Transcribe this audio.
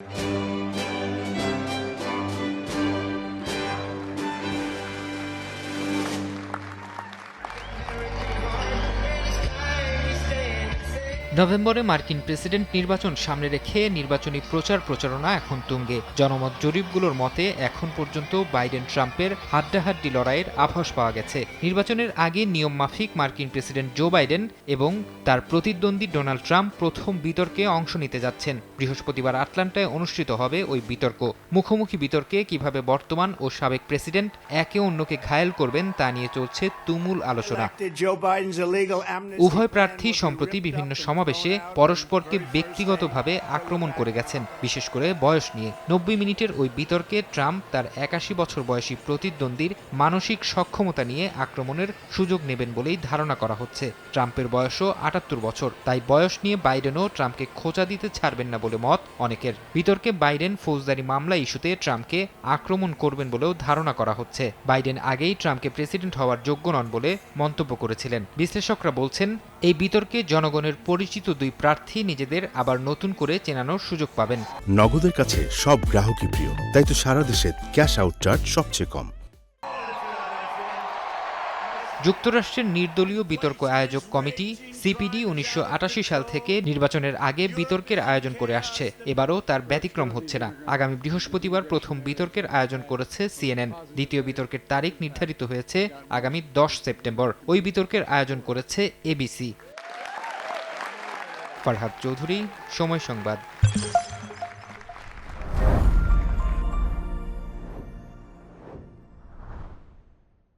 you নভেম্বরে মার্কিন president নির্বাচন সামনে রেখে নির্বাচনী প্রচার প্রচারণা এখন তুঙ্গে। জনমত জরিপগুলোর মতে এখন পর্যন্ত বাইডেন ট্রাম্পের হাড্ডাহাড্ডি লড়াইয়ের আভাস পাওয়া গেছে। নির্বাচনের আগে নিয়ম মাফিক মার্কিন প্রেসিডেন্ট জো বাইডেন এবং তার প্রতিদ্বন্দ্বী ডোনাল্ড ট্রাম্প প্রথম বিতর্কে অংশ নিতে যাচ্ছেন। বৃহস্পতিবার আটলান্টায় অনুষ্ঠিত হবে ওই বিতর্ক। মুখোমুখি বিতর্কে কীভাবে বর্তমান ও সাবেক প্রেসিডেন্ট একে অন্যকে ঘায়েল করবেন তা নিয়ে চলছে তুমুল আলোচনা। উভয় প্রার্থী সম্প্রতি বিভিন্ন সমাবেশে পরস্পরকে ব্যক্তিগতভাবে আক্রমণ করে গেছেন, বিশেষ করে বয়স নিয়ে। নব্বই মিনিটের ওই বিতর্কে ট্রাম্প তার একাশি বছর বয়সী প্রতিদ্বন্দ্বীর মানসিক সক্ষমতা নিয়ে আক্রমণের সুযোগ নেবেন বলেই ধারণা করা হচ্ছে। ট্রাম্পের বয়সও আটাত্তর বছর, তাই বয়স নিয়ে বাইডেনও ট্রাম্পকে খোঁচা দিতে ছাড়বেন না বলে মত অনেকের। বিতর্কে বাইডেন ফৌজদারি মামলা ইস্যুতে ট্রাম্পকে আক্রমণ করবেন বলেও ধারণা করা হচ্ছে। বাইডেন আগেই ট্রাম্পকে প্রেসিডেন্ট হওয়ার যোগ্য নন বলে মন্তব্য করেছিলেন। বিশ্লেষকরা বলছেন এই বিতর্কে জনগণের পরিচিত দুই প্রার্থী নিজেদের আবার নতুন করে চেনানোর সুযোগ পাবেন। নগদের কাছে সব গ্রাহকই প্রিয়, তাই তো সারা দেশে ক্যাশ আউট চার্জ সবচেয়ে কম। যুক্তরাষ্ট্রের নির্দলীয় বিতর্ক আয়োজক কমিটি সিপিডি উনিশশো আটাশি সাল থেকে নির্বাচনের আগে বিতর্কের আয়োজন করে আসছে। এবারও তার ব্যতিক্রম হচ্ছে না। আগামী বৃহস্পতিবার প্রথম বিতর্কের আয়োজন করেছে সিএনএন দ্বিতীয় বিতর্কের তারিখ নির্ধারিত হয়েছে আগামী দশ সেপ্টেম্বর। ওই বিতর্কের আয়োজন করেছে এবিসি ফারহাদ চৌধুরী, সময় সংবাদ।